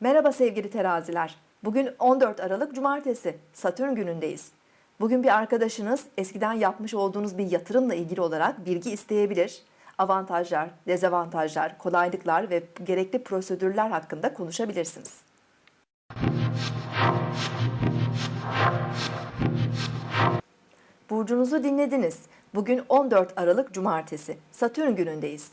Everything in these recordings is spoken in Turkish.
Merhaba sevgili teraziler. Bugün 14 Aralık Cumartesi, Satürn günündeyiz. Bugün bir arkadaşınız eskiden yapmış olduğunuz bir yatırımla ilgili olarak bilgi isteyebilir. Avantajlar, dezavantajlar, kolaylıklar ve gerekli prosedürler hakkında konuşabilirsiniz. Burcunuzu dinlediniz. Bugün 14 Aralık Cumartesi, Satürn günündeyiz.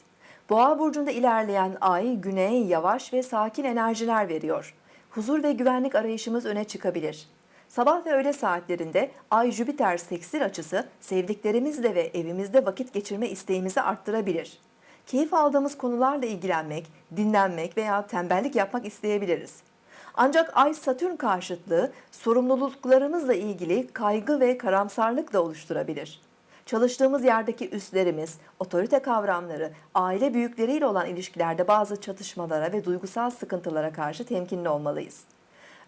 Boğa burcunda ilerleyen ay güneye yavaş ve sakin enerjiler veriyor. Huzur ve güvenlik arayışımız öne çıkabilir. Sabah ve öğle saatlerinde Ay Jüpiter seksil açısı sevdiklerimizle ve evimizde vakit geçirme isteğimizi arttırabilir. Keyif aldığımız konularla ilgilenmek, dinlenmek veya tembellik yapmak isteyebiliriz. Ancak Ay Satürn karşıtlığı sorumluluklarımızla ilgili kaygı ve karamsarlık da oluşturabilir. Çalıştığımız yerdeki üstlerimiz, otorite kavramları, aile büyükleriyle olan ilişkilerde bazı çatışmalara ve duygusal sıkıntılara karşı temkinli olmalıyız.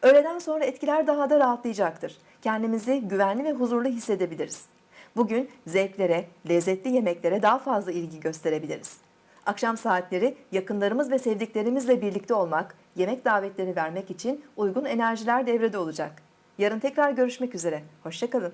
Öğleden sonra etkiler daha da rahatlayacaktır. Kendimizi güvenli ve huzurlu hissedebiliriz. Bugün zevklere, lezzetli yemeklere daha fazla ilgi gösterebiliriz. Akşam saatleri yakınlarımız ve sevdiklerimizle birlikte olmak, yemek davetleri vermek için uygun enerjiler devrede olacak. Yarın tekrar görüşmek üzere. Hoşçakalın.